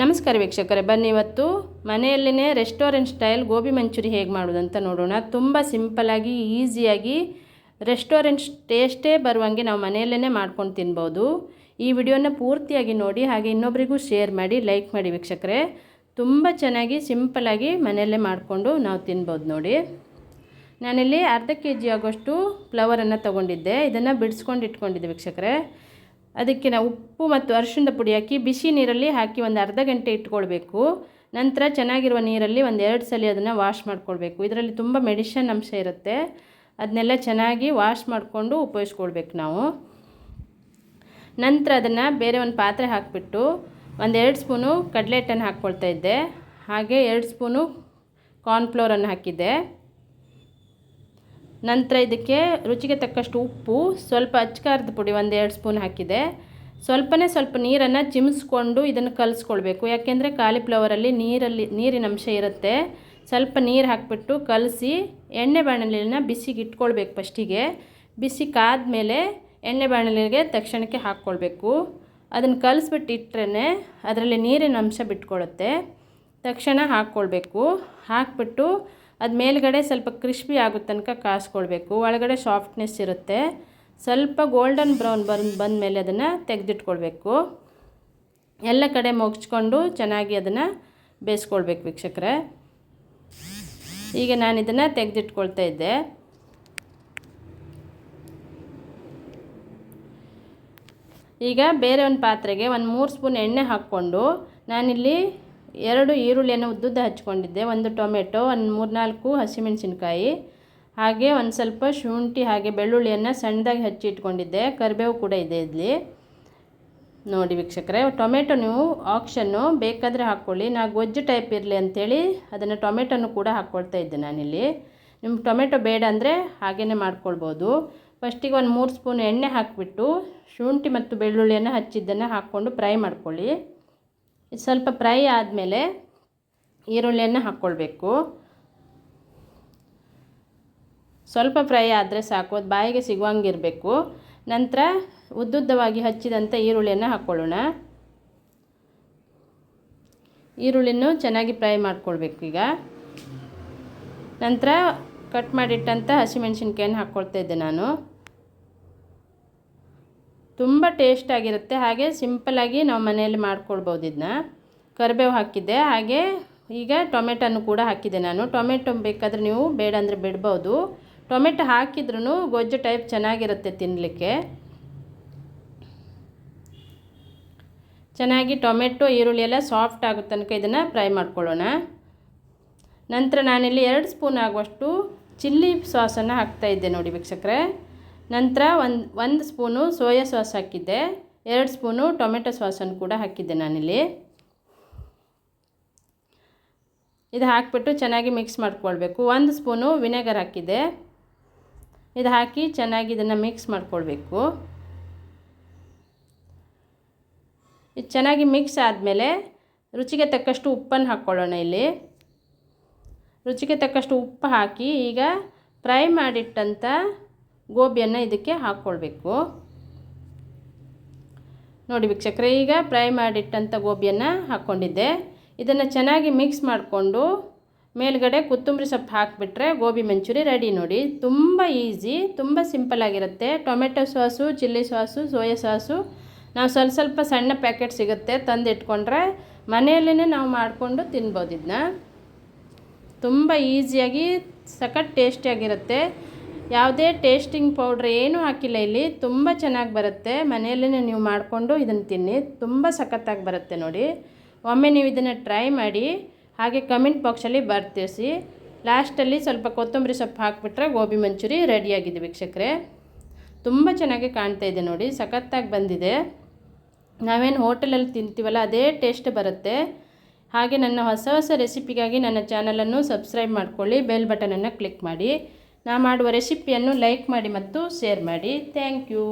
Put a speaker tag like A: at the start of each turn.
A: ನಮಸ್ಕಾರ ವೀಕ್ಷಕರೇ, ಬನ್ನಿ ಇವತ್ತು ಮನೆಯಲ್ಲೇ ರೆಸ್ಟೋರೆಂಟ್ ಸ್ಟೈಲ್ ಗೋಬಿ ಮಂಚೂರಿ ಹೇಗೆ ಮಾಡೋದಂತ ನೋಡೋಣ. ತುಂಬ ಸಿಂಪಲಾಗಿ ಈಸಿಯಾಗಿ ರೆಸ್ಟೋರೆಂಟ್ ಟೇಸ್ಟೇ ಬರುವಂಗೆ ನಾವು ಮನೆಯಲ್ಲೇ ಮಾಡ್ಕೊಂಡು ತಿನ್ಬೋದು. ಈ ವಿಡಿಯೋನ ಪೂರ್ತಿಯಾಗಿ ನೋಡಿ, ಹಾಗೆ ಇನ್ನೊಬ್ಬರಿಗೂ ಶೇರ್ ಮಾಡಿ, ಲೈಕ್ ಮಾಡಿ ವೀಕ್ಷಕರೇ. ತುಂಬ ಚೆನ್ನಾಗಿ ಸಿಂಪಲಾಗಿ ಮನೆಯಲ್ಲೇ ಮಾಡಿಕೊಂಡು ನಾವು ತಿನ್ಬೋದು ನೋಡಿ. ನಾನಿಲ್ಲಿ ಅರ್ಧ ಕೆ ಜಿ ಆಗೋಷ್ಟು ಫ್ಲವರನ್ನು ತೊಗೊಂಡಿದ್ದೆ. ಇದನ್ನು ಬಿಡಿಸ್ಕೊಂಡು ಇಟ್ಕೊಂಡಿದ್ದೆ ವೀಕ್ಷಕರೇ. ಅದಕ್ಕೆ ನಾವು ಉಪ್ಪು ಮತ್ತು ಅರಿಶಿಣದ ಪುಡಿ ಹಾಕಿ ಬಿಸಿ ನೀರಲ್ಲಿ ಹಾಕಿ ಒಂದು ಅರ್ಧ ಗಂಟೆ ಇಟ್ಕೊಳ್ಬೇಕು. ನಂತರ ಚೆನ್ನಾಗಿರುವ ನೀರಲ್ಲಿ ಒಂದು ಎರಡು ಸಲ ಅದನ್ನು ವಾಶ್ ಮಾಡ್ಕೊಳ್ಬೇಕು. ಇದರಲ್ಲಿ ತುಂಬ ಮೆಡಿಷನ್ ಅಂಶ ಇರುತ್ತೆ. ಅದನ್ನೆಲ್ಲ ಚೆನ್ನಾಗಿ ವಾಶ್ ಮಾಡಿಕೊಂಡು ಉಪಯೋಗಿಸ್ಕೊಳ್ಬೇಕು ನಾವು. ನಂತರ ಅದನ್ನು ಬೇರೆ ಒಂದು ಪಾತ್ರೆ ಹಾಕಿಬಿಟ್ಟು ಒಂದು ಎರಡು ಸ್ಪೂನು ಕಡಲೆ ಹಿಟ್ಟನ್ನು ಹಾಕ್ಕೊಳ್ತಾ ಇದ್ದೆ. ಹಾಗೆ ಎರಡು ಸ್ಪೂನು ಕಾರ್ನ್ಫ್ಲೋರನ್ನು ಹಾಕಿದ್ದೆ. ನಂತರ ಇದಕ್ಕೆ ರುಚಿಗೆ ತಕ್ಕಷ್ಟು ಉಪ್ಪು, ಸ್ವಲ್ಪ ಅಚ್ಕಾರದ ಪುಡಿ ಒಂದು ಎರಡು ಸ್ಪೂನ್ ಹಾಕಿದೆ. ಸ್ವಲ್ಪನೇ ಸ್ವಲ್ಪ ನೀರನ್ನು ಚಿಮಿಸ್ಕೊಂಡು ಇದನ್ನು ಕಲಿಸ್ಕೊಳ್ಬೇಕು. ಯಾಕೆಂದರೆ ಕಾಲಿಫ್ಲವರಲ್ಲಿ ನೀರಲ್ಲಿ, ನೀರಿನ ಅಂಶ ಇರುತ್ತೆ. ಸ್ವಲ್ಪ ನೀರು ಹಾಕಿಬಿಟ್ಟು ಕಲಸಿ ಎಣ್ಣೆ ಬಾಣಲಿನ ಬಿಸಿಗೆ ಇಟ್ಕೊಳ್ಬೇಕು ಫಸ್ಟಿಗೆ ಬಿಸಿ ಕಾದ್ಮೇಲೆ ಎಣ್ಣೆ ಬಾಣಲಿಗೆ ತಕ್ಷಣಕ್ಕೆ ಹಾಕ್ಕೊಳ್ಬೇಕು. ಅದನ್ನು ಕಲಿಸ್ಬಿಟ್ಟು ಇಟ್ಟರೆ ಅದರಲ್ಲಿ ನೀರಿನ ಅಂಶ ಬಿಟ್ಕೊಳ್ಳುತ್ತೆ ತಕ್ಷಣ ಹಾಕ್ಕೊಳ್ಬೇಕು. ಹಾಕ್ಬಿಟ್ಟು ಅದು ಮೇಲ್ಗಡೆ ಸ್ವಲ್ಪ ಕ್ರಿಸ್ಪಿ ಆಗೋ ತನಕ ಕಾಸ್ಕೊಳ್ಬೇಕು. ಒಳಗಡೆ ಸಾಫ್ಟ್ನೆಸ್ ಇರುತ್ತೆ. ಸ್ವಲ್ಪ ಗೋಲ್ಡನ್ ಬ್ರೌನ್ ಬಂದು, ಬಂದಮೇಲೆ ಅದನ್ನು ತೆಗೆದಿಟ್ಕೊಳ್ಬೇಕು. ಎಲ್ಲ ಕಡೆ ಮುಗಿಸ್ಕೊಂಡು ಚೆನ್ನಾಗಿ ಅದನ್ನು ಬೇಯಿಸ್ಕೊಳ್ಬೇಕು ವೀಕ್ಷಕರೇ. ಈಗ ನಾನು ಇದನ್ನು ತೆಗೆದಿಟ್ಕೊಳ್ತಾ ಇದ್ದೆ. ಈಗ ಬೇರೆ ಒಂದು ಪಾತ್ರೆಗೆ ಒಂದು ಮೂರು ಸ್ಪೂನ್ ಎಣ್ಣೆ ಹಾಕ್ಕೊಂಡು ನಾನಿಲ್ಲಿ ಎರಡು ಈರುಳ್ಳಿಯನ್ನು ಉದ್ದುದ್ದ ಹಚ್ಕೊಂಡಿದ್ದೆ. ಒಂದು ಟೊಮೆಟೊ, ಒಂದು ಮೂರ್ನಾಲ್ಕು ಹಸಿಮೆಣಸಿನ್ಕಾಯಿ, ಹಾಗೆ ಒಂದು ಸ್ವಲ್ಪ ಶುಂಠಿ, ಹಾಗೆ ಬೆಳ್ಳುಳ್ಳಿಯನ್ನು ಸಣ್ಣದಾಗಿ ಹಚ್ಚಿ ಇಟ್ಕೊಂಡಿದ್ದೆ. ಕರಿಬೇವು ಕೂಡ ಇದೆ ಇಲ್ಲಿ. ನೋಡಿ ವೀಕ್ಷಕರೇ, ಟೊಮೆಟೊ ನೀವು ಆಪ್ಷನ್ನು ಬೇಕಾದರೆ ಹಾಕ್ಕೊಳ್ಳಿ. ನಾ ಗೊಜ್ಜು ಟೈಪ್ ಇರಲಿ ಅಂಥೇಳಿ ಅದನ್ನು ಟೊಮೆಟೊನು ಕೂಡ ಹಾಕ್ಕೊಳ್ತಾ ಇದ್ದೆ ನಾನಿಲ್ಲಿ. ನಿಮ್ಗೆ ಟೊಮೆಟೊ ಬೇಡ ಅಂದರೆ ಹಾಗೇ ಮಾಡ್ಕೊಳ್ಬೋದು. ಫಸ್ಟಿಗೆ ಒಂದು ಮೂರು ಸ್ಪೂನ್ ಎಣ್ಣೆ ಹಾಕಿಬಿಟ್ಟು ಶುಂಠಿ ಮತ್ತು ಬೆಳ್ಳುಳ್ಳಿಯನ್ನು ಹಚ್ಚಿದ್ದನ್ನು ಹಾಕ್ಕೊಂಡು ಫ್ರೈ ಮಾಡ್ಕೊಳ್ಳಿ. ಸ್ವಲ್ಪ ಫ್ರೈ ಆದಮೇಲೆ ಈರುಳ್ಳಿಯನ್ನು ಹಾಕ್ಕೊಳ್ಬೇಕು. ಸ್ವಲ್ಪ ಫ್ರೈ ಆದರೆ ಸಾಕು, ಅದು ಬಾಯಿಗೆ ಸಿಗುವಂಗಿರಬೇಕು. ನಂತರ ಉದ್ದುದ್ದವಾಗಿ ಹಚ್ಚಿದಂಥ ಈರುಳ್ಳಿಯನ್ನು ಹಾಕ್ಕೊಳ್ಳೋಣ. ಈರುಳ್ಳಿನೂ ಚೆನ್ನಾಗಿ ಫ್ರೈ ಮಾಡ್ಕೊಳ್ಬೇಕು ಈಗ. ನಂತರ ಕಟ್ ಮಾಡಿಟ್ಟಂಥ ಹಸಿಮೆಣ್ಸಿನ್ಕಾಯನ್ನು ಹಾಕ್ಕೊಳ್ತಾ ಇದ್ದೆ ನಾನು. ತುಂಬ ಟೇಸ್ಟಾಗಿರುತ್ತೆ ಹಾಗೆ ಸಿಂಪಲ್ಲಾಗಿ ನಾವು ಮನೆಯಲ್ಲಿ ಮಾಡ್ಕೊಳ್ಬೋದು ಇದನ್ನ ಕರಿಬೇವು ಹಾಕಿದ್ದೆ. ಹಾಗೆ ಈಗ ಟೊಮೆಟೊನು ಕೂಡ ಹಾಕಿದ್ದೆ ನಾನು. ಟೊಮೆಟೊ ಬೇಕಾದರೆ ನೀವು ಬೇಡ ಅಂದರೆ ಬಿಡ್ಬೋದು. ಟೊಮೆಟೊ ಹಾಕಿದ್ರೂ ಗೊಜ್ಜು ಟೈಪ್ ಚೆನ್ನಾಗಿರುತ್ತೆ ತಿನ್ನಲಿಕ್ಕೆ ಚೆನ್ನಾಗಿ ಟೊಮೆಟೊ, ಈರುಳ್ಳಿ ಎಲ್ಲ ಸಾಫ್ಟ್ ಆಗೋ ತನಕ ಇದನ್ನು ಫ್ರೈ ಮಾಡ್ಕೊಳ್ಳೋಣ. ನಂತರ ನಾನಿಲ್ಲಿ ಎರಡು ಸ್ಪೂನ್ ಆಗುವಷ್ಟು ಚಿಲ್ಲಿ ಸಾಸನ್ನು ಹಾಕ್ತಾಯಿದ್ದೆ ನೋಡಿ ವೀಕ್ಷಕರೇ. ನಂತರ ಒಂದು ಒಂದು ಸ್ಪೂನು ಸೋಯಾ ಸಾಸ್ ಹಾಕಿದ್ದೆ, ಎರಡು ಸ್ಪೂನು ಟೊಮೆಟೊ ಸಾಸನ್ನು ಕೂಡ ಹಾಕಿದ್ದೆ ನಾನಿಲ್ಲಿ. ಇದು ಹಾಕಿಬಿಟ್ಟು ಚೆನ್ನಾಗಿ ಮಿಕ್ಸ್ ಮಾಡ್ಕೊಳ್ಬೇಕು. ಒಂದು ಸ್ಪೂನು ವಿನೆಗರ್ ಹಾಕಿದ್ದೆ. ಇದು ಹಾಕಿ ಚೆನ್ನಾಗಿ ಇದನ್ನು ಮಿಕ್ಸ್ ಮಾಡ್ಕೊಳ್ಬೇಕು. ಇದು ಚೆನ್ನಾಗಿ ಮಿಕ್ಸ್ ಆದಮೇಲೆ ರುಚಿಗೆ ತಕ್ಕಷ್ಟು ಉಪ್ಪನ್ನು ಹಾಕ್ಕೊಳ್ಳೋಣ ಇಲ್ಲಿ. ರುಚಿಗೆ ತಕ್ಕಷ್ಟು ಉಪ್ಪು ಹಾಕಿ ಈಗ ಫ್ರೈ ಮಾಡಿಟ್ಟಂಥ ಗೋಬಿಯನ್ನು ಇದಕ್ಕೆ ಹಾಕ್ಕೊಳ್ಬೇಕು. ನೋಡಿ ವೀಕ್ಷಕರೇ, ಈಗ ಫ್ರೈ ಮಾಡಿಟ್ಟಂಥ ಗೋಬಿಯನ್ನು ಹಾಕ್ಕೊಂಡಿದ್ದೆ. ಇದನ್ನು ಚೆನ್ನಾಗಿ ಮಿಕ್ಸ್ ಮಾಡಿಕೊಂಡು ಮೇಲ್ಗಡೆ ಕೊತ್ತಂಬರಿ ಸೊಪ್ಪು ಹಾಕಿಬಿಟ್ರೆ ಗೋಬಿ ಮಂಚೂರಿ ರೆಡಿ ನೋಡಿ. ತುಂಬ ಈಸಿ, ತುಂಬ ಸಿಂಪಲ್ಲಾಗಿರುತ್ತೆ tomato sauce, chilli sauce, soya sauce, ನಾವು ಸ್ವಲ್ಪ ಸ್ವಲ್ಪ ಸಣ್ಣ ಪ್ಯಾಕೆಟ್ ಸಿಗುತ್ತೆ ತಂದು ಇಟ್ಕೊಂಡ್ರೆ ಮನೆಯಲ್ಲೇ ನಾವು ಮಾಡಿಕೊಂಡು ತಿನ್ಬೋದು ಇದನ್ನ. ತುಂಬ ಈಸಿಯಾಗಿ, ಸಖತ್ ಟೇಸ್ಟಿಯಾಗಿರುತ್ತೆ ಯಾವುದೇ ಟೇಸ್ಟಿಂಗ್ ಪೌಡ್ರ್ ಏನೂ ಹಾಕಿಲ್ಲ ಇಲ್ಲಿ. ತುಂಬ ಚೆನ್ನಾಗಿ ಬರುತ್ತೆ. ಮನೆಯಲ್ಲೇ ನೀವು ಮಾಡಿಕೊಂಡು ಇದನ್ನು ತಿನ್ನಿ. ತುಂಬ ಸಖತ್ತಾಗಿ ಬರುತ್ತೆ ನೋಡಿ. ಒಮ್ಮೆ ನೀವು ಇದನ್ನು ಟ್ರೈ ಮಾಡಿ, ಹಾಗೆ ಕಮೆಂಟ್ ಬಾಕ್ಸಲ್ಲಿ ಬರ್ತಿಸಿ. ಲಾಸ್ಟಲ್ಲಿ ಸ್ವಲ್ಪ ಕೊತ್ತಂಬರಿ ಸೊಪ್ಪು ಹಾಕಿಬಿಟ್ರೆ ಗೋಬಿ ಮಂಚೂರಿ ರೆಡಿಯಾಗಿದೆ ವೀಕ್ಷಕರೇ. ತುಂಬ ಚೆನ್ನಾಗಿ ಕಾಣ್ತಾ ಇದೆ ನೋಡಿ. ಸಖತ್ತಾಗಿ ಬಂದಿದೆ. ನಾವೇನು ಹೋಟೆಲಲ್ಲಿ ತಿಂತೀವಲ್ಲ, ಅದೇ ಟೇಸ್ಟ್ ಬರುತ್ತೆ. ಹಾಗೆ ನನ್ನ ಹೊಸ ಹೊಸ ರೆಸಿಪಿಗಾಗಿ ನನ್ನ ಚಾನಲನ್ನು ಸಬ್ಸ್ಕ್ರೈಬ್ ಮಾಡ್ಕೊಳ್ಳಿ. ಬೆಲ್ ಬಟನನ್ನು ಕ್ಲಿಕ್ ಮಾಡಿ. ನಾ ಮಾಡುವ ರೆಸಿಪಿಯನ್ನು ಲೈಕ್ ಮಾಡಿ ಮತ್ತು ಶೇರ್ ಮಾಡಿ. Thank you